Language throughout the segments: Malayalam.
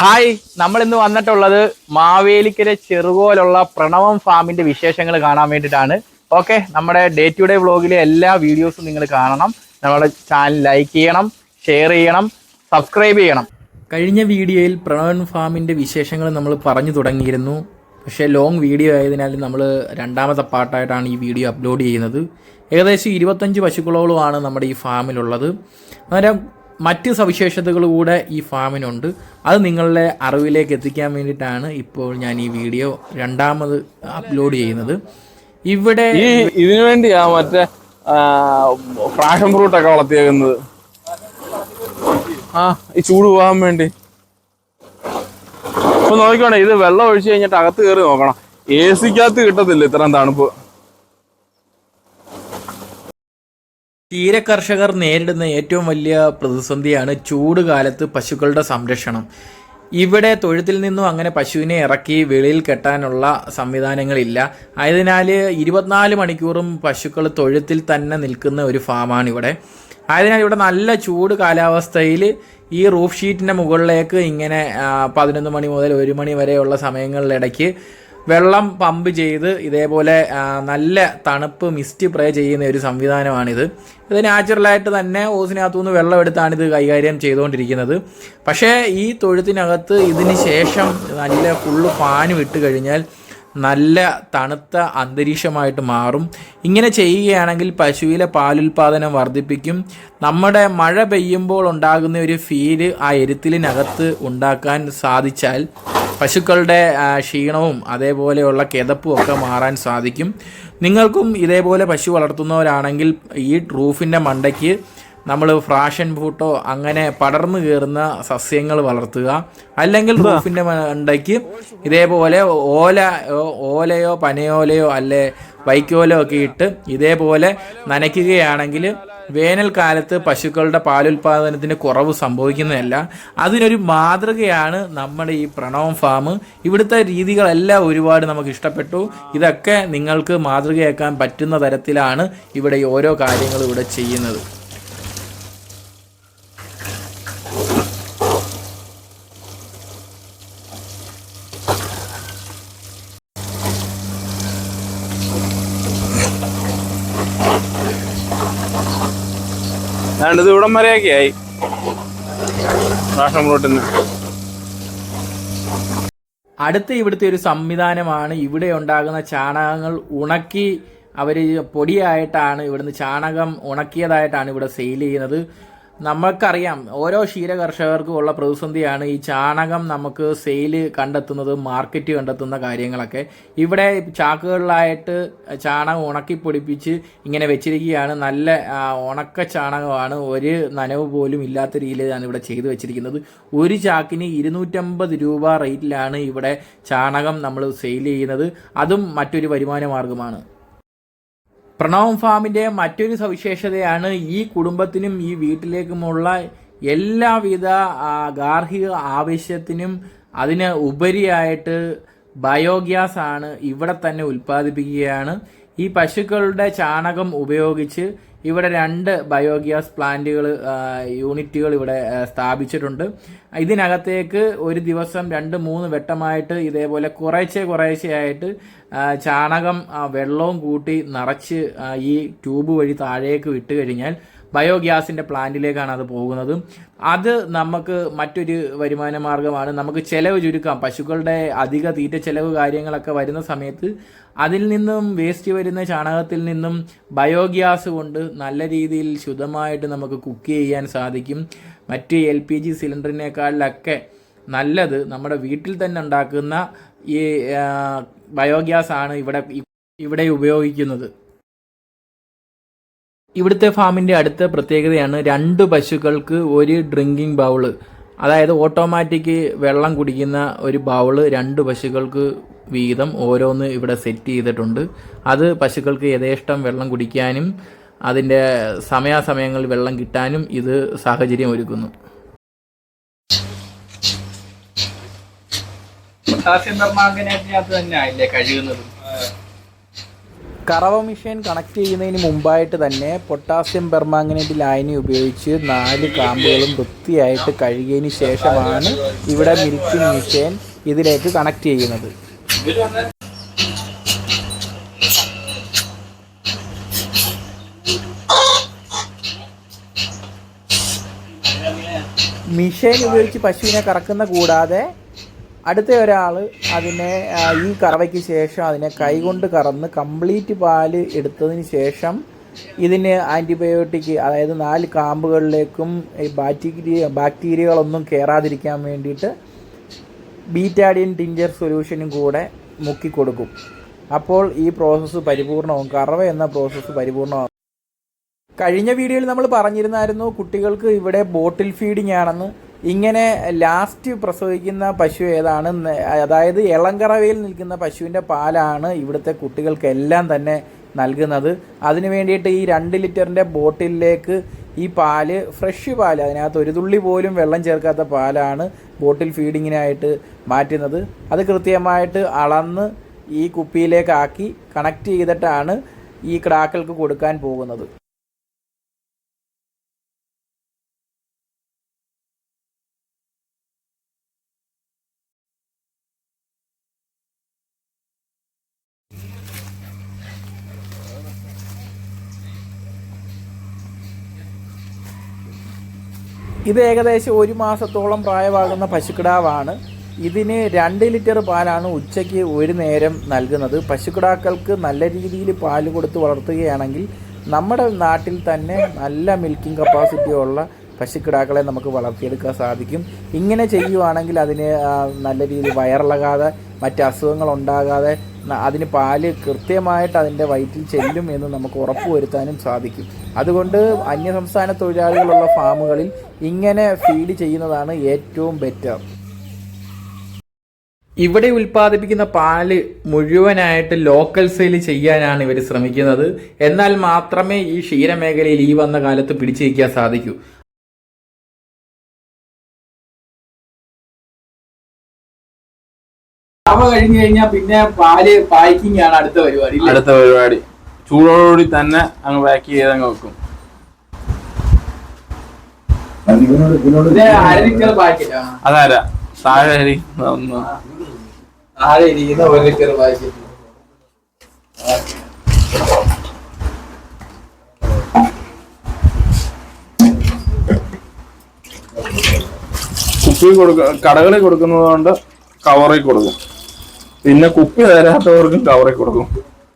ഹായ് നമ്മൾ ഇന്ന് വന്നിട്ടുള്ളത് മാവേലിക്കര ചെറുകോലുള്ള പ്രണവം ഫാമിന്റെ വിശേഷങ്ങൾ കാണാൻ വേണ്ടിയിട്ടാണ്. ഓക്കെ നമ്മുടെ ഡേ ടു ഡേ വ്ളോഗിലെ എല്ലാ വീഡിയോസും നിങ്ങൾ കാണണം. നമ്മുടെ ചാനൽ ലൈക്ക് ചെയ്യണം ഷെയർ ചെയ്യണം സബ്സ്ക്രൈബ് ചെയ്യണം. കഴിഞ്ഞ വീഡിയോയിൽ പ്രണവൻ ഫാമിന്റെ വിശേഷങ്ങൾ നമ്മൾ പറഞ്ഞു തുടങ്ങിയിരുന്നു. പക്ഷേ ലോങ് വീഡിയോ ആയതിനാൽ നമ്മൾ രണ്ടാമത്തെ പാർട്ടായിട്ടാണ് ഈ വീഡിയോ അപ്ലോഡ് ചെയ്യുന്നത്. ഏകദേശം ഇരുപത്തഞ്ച് പശുക്കളോളമാണ് നമ്മുടെ ഈ ഫാമിലുള്ളത് അന്നേരം മറ്റ് സവിശേഷതകൾ കൂടെ ഈ ഫാമിനുണ്ട്. അത് നിങ്ങളുടെ അറിവിലേക്ക് എത്തിക്കാൻ വേണ്ടിയിട്ടാണ് ഇപ്പോൾ ഞാൻ ഈ വീഡിയോ രണ്ടാമത് അപ്ലോഡ് ചെയ്യുന്നത്. ഇവിടെ ഇതിനു വേണ്ടിയാ മറ്റേ ഫ്രാഷൻ ഫ്രൂട്ട് ഒക്കെ വളർത്തിയേക്കുന്നത്. ആ ഈ ചൂട് പോകാൻ വേണ്ടി. ഇപ്പൊ നോക്കിക്കോണേ ഇത് വെള്ളം ഒഴിച്ചു കഴിഞ്ഞിട്ട് അകത്ത് കയറി നോക്കണം. എ സിക്കകത്ത് കിട്ടത്തില്ല ഇത്രയും തണുപ്പ്. ക്ഷീര കർഷകർ നേരിടുന്ന ഏറ്റവും വലിയ പ്രതിസന്ധിയാണ് ചൂട് കാലത്ത് പശുക്കളുടെ സംരക്ഷണം. ഇവിടെ തൊഴുത്തിൽ നിന്നും അങ്ങനെ പശുവിനെ ഇറക്കി വെളിയിൽ കെട്ടാനുള്ള സംവിധാനങ്ങളില്ല. ആയതിനാൽ ഇരുപത്തിനാല് മണിക്കൂറും പശുക്കൾ തൊഴുത്തിൽ തന്നെ നിൽക്കുന്ന ഒരു ഫാമാണ് ഇവിടെ ആയതിനാൽ ഇവിടെ നല്ല ചൂട് കാലാവസ്ഥയിൽ ഈ റൂഫ് ഷീറ്റിന്റെ മുകളിലേക്ക് ഇങ്ങനെ പതിനൊന്ന് മണി മുതൽ ഒരു മണി വരെയുള്ള സമയങ്ങളിലിടയ്ക്ക് വെള്ളം പമ്പ് ചെയ്ത് ഇതേപോലെ നല്ല തണുപ്പ് മിസ്റ്റ് പ്രേ ചെയ്യുന്ന ഒരു സംവിധാനമാണിത്. ഇത് നാച്ചുറലായിട്ട് തന്നെ ഓസിനകത്തുനിന്ന് വെള്ളം എടുത്താണ് ഇത് കൈകാര്യം ചെയ്തുകൊണ്ടിരിക്കുന്നത്. പക്ഷേ ഈ തൊഴുത്തിനകത്ത് ഇതിന് ശേഷം നല്ല ഫുള്ള് ഫാനും ഇട്ട് കഴിഞ്ഞാൽ നല്ല തണുത്ത അന്തരീക്ഷമായിട്ട് മാറും. ഇങ്ങനെ ചെയ്യുകയാണെങ്കിൽ പശുവിലെ പാലുൽപാദനം വർദ്ധിപ്പിക്കും. നമ്മുടെ മഴ പെയ്യുമ്പോൾ ഉണ്ടാകുന്ന ഒരു ഫീൽ ആ എരുത്തിലിനകത്ത് ഉണ്ടാക്കാൻ സാധിച്ചാൽ പശുക്കളുടെ ക്ഷീണവും അതേപോലെയുള്ള കിതപ്പും ഒക്കെ മാറാൻ സാധിക്കും. നിങ്ങൾക്കും ഇതേപോലെ പശു വളർത്തുന്നവരാണെങ്കിൽ ഈ റൂഫിന്റെ മണ്ടയ്ക്ക് നമ്മൾ ഫ്രാഷൻ ഫൂട്ടോ അങ്ങനെ പടർന്നു കയറുന്ന സസ്യങ്ങൾ വളർത്തുക. അല്ലെങ്കിൽ റൂഫിന്റെ മണ്ടയ്ക്ക് ഇതേപോലെ ഓല ഓലയോ പനയോലയോ അല്ലെ വൈക്കോലോ ഒക്കെ ഇട്ട് ഇതേപോലെ നനയ്ക്കുകയാണെങ്കിൽ വേനൽക്കാലത്ത് പശുക്കളുടെ പാലുൽപാദനത്തിന് കുറവ് സംഭവിക്കുന്നതല്ല. അതിനൊരു മാതൃകയാണ് നമ്മുടെ ഈ പ്രണവം ഫാം. ഇവിടുത്തെ രീതികളെല്ലാം ഒരുപാട് നമുക്ക് ഇഷ്ടപ്പെട്ടു. ഇതൊക്കെ നിങ്ങൾക്ക് മാതൃകയാക്കാൻ പറ്റുന്ന തരത്തിലാണ് ഇവിടെ ഓരോ കാര്യങ്ങളും ഇവിടെ ചെയ്യുന്നത്. അതുകൊണ്ട് ഇത് ഇവിടം വരെയൊക്കെ ആയി. ഫ്രാഷൻ നിന്ന് അടുത്ത ഇവിടുത്തെ ഒരു സംവിധാനമാണ്. ഇവിടെ ഉണ്ടാകുന്ന ചാണകങ്ങൾ ഉണക്കി അവർ പൊടിയായിട്ടാണ് ഇവിടുന്ന് ചാണകം ഉണക്കിയതായിട്ടാണ് ഇവിടെ സെയിൽ ചെയ്യുന്നത്. നമുക്കറിയാം ഓരോ ക്ഷീര കർഷകർക്കും ഉള്ള പ്രതിസന്ധിയാണ് ഈ ചാണകം നമുക്ക് സെയിൽ കണ്ടെത്തുന്നത് മാർക്കറ്റ് കണ്ടെത്തുന്ന കാര്യങ്ങളൊക്കെ. ഇവിടെ ചാക്കുകളിലായിട്ട് ചാണകം ഉണക്കി പൊടിപ്പിച്ച് ഇങ്ങനെ വെച്ചിരിക്കുകയാണ്. നല്ല ഉണക്ക ചാണകമാണ്. ഒരു നനവ് പോലും ഇല്ലാത്ത രീതിയിലാണ് ഇവിടെ ചെയ്തു വെച്ചിരിക്കുന്നത്. ഒരു ചാക്കിന് ഇരുന്നൂറ്റമ്പത് രൂപ റേറ്റിലാണ് ഇവിടെ ചാണകം നമ്മൾ സെയിൽ ചെയ്യുന്നത്. അതും മറ്റൊരു വരുമാന മാർഗമാണ് പ്രണവം ഫാമിന്റെ മറ്റൊരു സവിശേഷതയാണ് ഈ കുടുംബത്തിനും ഈ വീട്ടിലേക്കുമുള്ള എല്ലാവിധ ഗാർഹിക ആവശ്യത്തിനും അതിന് ഉപരിയായിട്ട് ബയോഗ്യാസ് ആണ് ഇവിടെ തന്നെ ഉൽപ്പാദിപ്പിക്കുകയാണ്. ഈ പശുക്കളുടെ ചാണകം ഉപയോഗിച്ച് ഇവിടെ രണ്ട് ബയോഗ്യാസ് പ്ലാന്റുകൾ യൂണിറ്റുകൾ ഇവിടെ സ്ഥാപിച്ചിട്ടുണ്ട്. ഇതിനകത്തേക്ക് ഒരു ദിവസം രണ്ട് മൂന്ന് വെട്ടമായിട്ട് ഇതേപോലെ കുറേശ്ശെ കുറേശ്ശെയായിട്ട് ചാണകം വെള്ളവും കൂട്ടി നിറച്ച് ഈ ട്യൂബ് വഴി താഴേക്ക് വിട്ട് കഴിഞ്ഞാൽ ബയോഗ്യാസിന്റെ പ്ലാന്റിലേക്കാണ് അത് പോകുന്നത്. അത് നമുക്ക് മറ്റൊരു വരുമാന മാർഗമാണ്. നമുക്ക് ചെലവ് ചുരുക്കാം. പശുക്കളുടെ അധിക തീറ്റ ചെലവ് കാര്യങ്ങളൊക്കെ വരുന്ന സമയത്ത് അതിൽ നിന്നും വേസ്റ്റ് വരുന്ന ചാണകത്തിൽ നിന്നും ബയോഗ്യാസ് കൊണ്ട് നല്ല രീതിയിൽ ശുദ്ധമായിട്ട് നമുക്ക് കുക്ക് ചെയ്യാൻ സാധിക്കും. മറ്റ് എൽ പി ജി സിലിണ്ടറിനേക്കാളിലൊക്കെ നല്ലത് നമ്മുടെ വീട്ടിൽ തന്നെ ഉണ്ടാക്കുന്ന ഈ ബയോഗ്യാസ് ആണ് ഇവിടെ ഇവിടെ ഉപയോഗിക്കുന്നത്. ഇവിടുത്തെ ഫാമിന്റെ അടുത്ത പ്രത്യേകതയാണ് രണ്ട് പശുക്കൾക്ക് ഒരു ഡ്രിങ്കിങ് ബൗൾ. അതായത് ഓട്ടോമാറ്റിക് വെള്ളം കുടിക്കുന്ന ഒരു ബൗൾ രണ്ട് പശുക്കൾക്ക് വീതം ഓരോന്ന് ഇവിടെ സെറ്റ് ചെയ്തിട്ടുണ്ട്. അത് പശുക്കൾക്ക് യഥേഷ്ടം വെള്ളം കുടിക്കാനും അതിന്റെ സമയാസമയങ്ങളിൽ വെള്ളം കിട്ടാനും ഇത് സാഹചര്യം ഒരുക്കുന്നു. തന്നെ ആയില്ലേ കഴുകുന്നത് കറവ മെഷീൻ കണക്ട് ചെയ്യുന്നതിന് മുമ്പായിട്ട് തന്നെ പൊട്ടാസ്യം പെർമാംഗനേറ്റ് ലായനി ഉപയോഗിച്ച് നാല് കാമ്പുകളും വൃത്തിയായിട്ട് കഴുകിയതിന് ശേഷമാണ് ഇവിടെ മിൽക്കിംഗ് മെഷീൻ ഇതിലേക്ക് കണക്ട് ചെയ്യുന്നത്. മിഷൻ ഉപയോഗിച്ച് പശുവിനെ കറക്കുന്ന കൂടാതെ അടുത്ത ഒരാൾ അതിനെ ഈ കറവയ്ക്ക് ശേഷം അതിനെ കൈകൊണ്ട് കറന്ന് കംപ്ലീറ്റ് പാൽ എടുത്തതിന് ശേഷം ഇതിന് ആന്റിബയോട്ടിക് അതായത് നാല് കാമ്പുകളിലേക്കും ഈ ബാക്ടീരിയ ബാക്ടീരിയകളൊന്നും കയറാതിരിക്കാൻ വേണ്ടിയിട്ട് ബീറ്റാഡിയൻ ടിഞ്ചർ സൊല്യൂഷനും കൂടെ മുക്കി കൊടുക്കും അപ്പോൾ ഈ പ്രോസസ്സ് പരിപൂർണമാവും കറവ എന്ന പ്രോസസ്സ് പരിപൂർണമാവും കഴിഞ്ഞ വീഡിയോയിൽ നമ്മൾ പറഞ്ഞിരുന്നായിരുന്നു കുട്ടികൾക്ക് ഇവിടെ ബോട്ടിൽ ഫീഡിംഗ് ആണെന്ന്. ഇങ്ങനെ ലാസ്റ്റ് പ്രസവിക്കുന്ന പശു ഏതാണ്? അതായത് ഇളങ്കറവയിൽ നിൽക്കുന്ന പശുവിന്റെ പാലാണ് ഇവിടുത്തെ കുട്ടികൾക്കെല്ലാം തന്നെ നൽകുന്നത്. അതിനു വേണ്ടിയിട്ട് ഈ രണ്ട് ലിറ്ററിന്റെ ബോട്ടിലേക്ക് ഈ പാൽ ഫ്രഷ് പാൽ അതിനകത്ത് ഒരു തുള്ളി പോലും വെള്ളം ചേർക്കാത്ത പാലാണ് ബോട്ടിൽ ഫീഡിങ്ങിനായിട്ട് മാറ്റുന്നത്. അത് കൃത്യമായിട്ട് അളന്ന് ഈ കുപ്പിയിലേക്കാക്കി കണക്ട് ചെയ്തിട്ടാണ് ഈ കിടാക്കൾക്ക് കൊടുക്കാൻ പോകുന്നത്. ഇത് ഏകദേശം ഒരു മാസത്തോളം പ്രായമാകുന്ന പശുക്കിടാവാണ്. ഇതിന് രണ്ട് ലിറ്റർ പാലാണ് ഉച്ചയ്ക്ക് ഒരു നേരം നൽകുന്നത്. പശുക്കിടാക്കൾക്ക് നല്ല രീതിയിൽ പാൽ കൊടുത്ത് വളർത്തുകയാണെങ്കിൽ നമ്മുടെ നാട്ടിൽ തന്നെ നല്ല മിൽക്കിംഗ് കപ്പാസിറ്റി ഉള്ള പശുക്കിടാക്കളെ നമുക്ക് വളർത്തിയെടുക്കാൻ സാധിക്കും. ഇങ്ങനെ ചെയ്യുവാണെങ്കിൽ അതിന് നല്ല രീതിയിൽ വയറിളകാതെ മറ്റ് അസുഖങ്ങൾ ഉണ്ടാകാതെ അതിന് പാൽ കൃത്യമായിട്ട് അതിന്റെ വയറ്റിൽ ചെല്ലും എന്ന് നമുക്ക് ഉറപ്പുവരുത്താനും സാധിക്കും. അതുകൊണ്ട് അന്യസംസ്ഥാന തൊഴിലാളികളുള്ള ഫാമുകളിൽ ഇങ്ങനെ ഫീഡ് ചെയ്യുന്നതാണ് ഏറ്റവും ബെറ്റർ. ഇവിടെ ഉൽപ്പാദിപ്പിക്കുന്ന പാൽ മുഴുവനായിട്ട് ലോക്കൽ സെയിൽ ചെയ്യാനാണ് ഇവർ ശ്രമിക്കുന്നത്. എന്നാൽ മാത്രമേ ഈ ക്ഷീരമേഖലയിൽ ഈ വന്ന കാലത്ത് പിടിച്ചു സാധിക്കൂ. അവ കഴിഞ്ഞു കഴിഞ്ഞാൽ പിന്നെ പാൽ പായ്ക്കിംഗ് ആണ് അടുത്ത പരിപാടി അടുത്ത പരിപാടി. ചൂടോടുകൂടി തന്നെ അങ്ങ് പാക്ക് ചെയ്ത് അങ്ങ് വെക്കും അതാരാ? താഴെ ഇരിക്കുന്ന ഒന്ന് താഴെ ഇരിക്കുന്ന ഒരു ലിറ്റർ പാക്കറ്റ്. കുപ്പി കൊടുക്ക കടകളിൽ കൊടുക്കുന്നത് കൊണ്ട് കവറിൽ കൊടുക്കും. പിന്നെ കുപ്പി തരാത്തവർക്കും കവറിൽ കൊടുക്കും.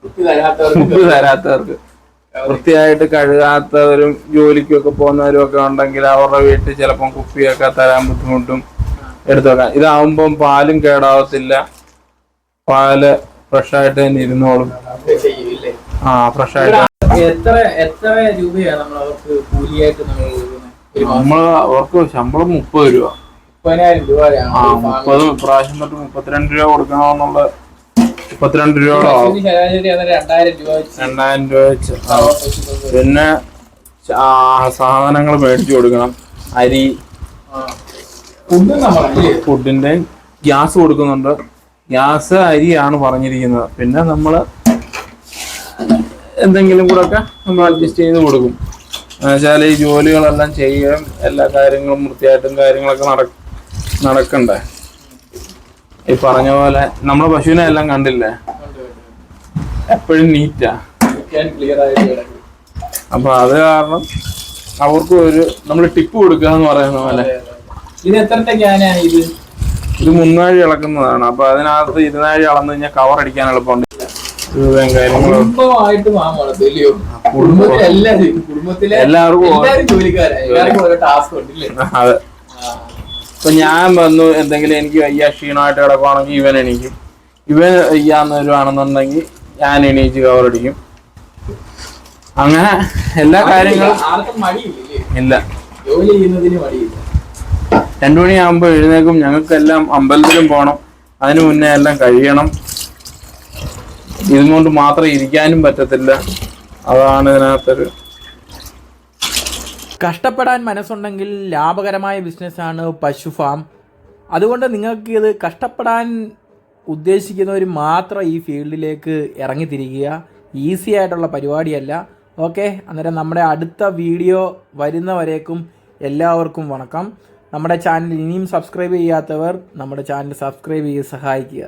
കുപ്പി തരാത്തവർക്ക് വൃത്തിയായിട്ട് കഴുകാത്തവരും ജോലിക്കും ഒക്കെ പോകുന്നവരും ഒക്കെ ഉണ്ടെങ്കിൽ അവരുടെ വീട്ടിൽ ചിലപ്പം കുപ്പിയൊക്കെ തരാൻ ബുദ്ധിമുട്ടും എടുത്തു വെക്കാം ഇതാവുമ്പം പാലും കേടാവത്തില്ല. പാൽ ഫ്രഷായിട്ട് തന്നെ ഇരുന്നോളും. ആ ഫ്രഷായിട്ട്. എത്ര എത്ര രൂപയാണ് നമ്മൾ അവർക്ക് കൂലിയായിട്ട് നമ്മൾ അവർക്ക് ശമ്പളം മുപ്പത് രൂപ. മുപ്പതിനായിരം രൂപയാണ് ആ മുപ്പത് പ്രാവശ്യം തൊട്ട് മുപ്പത്തിരണ്ട് രൂപ കൊടുക്കണമെന്നുള്ള മുപ്പത്തിരണ്ട് രൂപയോളം ആവും. ശരാശരി അത് രണ്ടായിരം രൂപ വെച്ച് രണ്ടായിരം രൂപ വെച്ച്. ആ. പിന്നെ സാധനങ്ങൾ മേടിച്ചു കൊടുക്കണം. അരി. ആ. ഫുഡും നമ്മളല്ലേ ഫുഡിന്റെ ഗ്യാസ് കൊടുക്കുന്നുണ്ട്. ഗ്യാസ് അരിയാണ് പറഞ്ഞിരിക്കുന്നത്. പിന്നെ നമ്മൾ എന്തെങ്കിലും കൂടെ ഒക്കെ നമ്മൾ അഡ്ജസ്റ്റ് ചെയ്ത് കൊടുക്കും. എന്നുവെച്ചാൽ ഈ ജോലികളെല്ലാം ചെയ്യുകയും എല്ലാ കാര്യങ്ങളും വൃത്തിയായിട്ടും കാര്യങ്ങളൊക്കെ നട നടക്കണ്ടേ? ഈ പറഞ്ഞ പോലെ നമ്മളെ പശുവിനെ എല്ലാം കണ്ടില്ലേ? എപ്പോഴും നീറ്റാ അപ്പൊ അത് കാരണം അവർക്ക് ഒരു നമ്മൾ ടിപ്പ് കൊടുക്കുക എന്ന് പറയുന്ന പോലെ. ഇത് എത്ര ഇത്? ഇത് മുന്നാഴി ഇളക്കുന്നതാണ്. അപ്പൊ അതിനകത്ത് ഇരുന്നാഴി അളന്നു കഴിഞ്ഞാൽ കവർ അടിക്കാൻ എളുപ്പമുണ്ട്. എല്ലാവർക്കും അതെ. ഇപ്പൊ ഞാൻ വന്നു എന്തെങ്കിലും എനിക്ക് വയ്യ ക്ഷീണമായിട്ട് കിടക്കുവാണെങ്കിൽ ഇവൻ എണീക്കും. ഇവൻ വയ്യാന്ന് വരുവാണെന്നുണ്ടെങ്കിൽ ഞാൻ എണീച്ച് കവറടിക്കും അങ്ങനെ എല്ലാ കാര്യങ്ങളും ഇല്ല രണ്ടു മണിയാകുമ്പോൾ എഴുന്നേക്കും ഞങ്ങൾക്കെല്ലാം അമ്പലത്തിലും പോകണം. അതിനു മുന്നേ എല്ലാം കഴിയണം. ഇതുകൊണ്ട് മാത്രം ഇരിക്കാനും പറ്റത്തില്ല. അതാണ് ഇതിനകത്തൊരു കഷ്ടപ്പെടാൻ മനസ്സുണ്ടെങ്കിൽ ലാഭകരമായ ബിസിനസ്സാണ് പശു ഫാം. അതുകൊണ്ട് നിങ്ങൾക്ക് ഇത് കഷ്ടപ്പെടാൻ ഉദ്ദേശിക്കുന്നവർ മാത്രം ഈ ഫീൽഡിലേക്ക് ഇറങ്ങിത്തിരിക്കുക ഈസി ആയിട്ടുള്ള പരിപാടിയല്ല. ഓക്കെ അന്നേരം നമ്മുടെ അടുത്ത വീഡിയോ വരുന്നവരേക്കും എല്ലാവർക്കും വണക്കം. നമ്മുടെ ചാനൽ ഇനിയും സബ്സ്ക്രൈബ് ചെയ്യാത്തവർ നമ്മുടെ ചാനൽ സബ്സ്ക്രൈബ് ചെയ്ത് സഹായിക്കുക.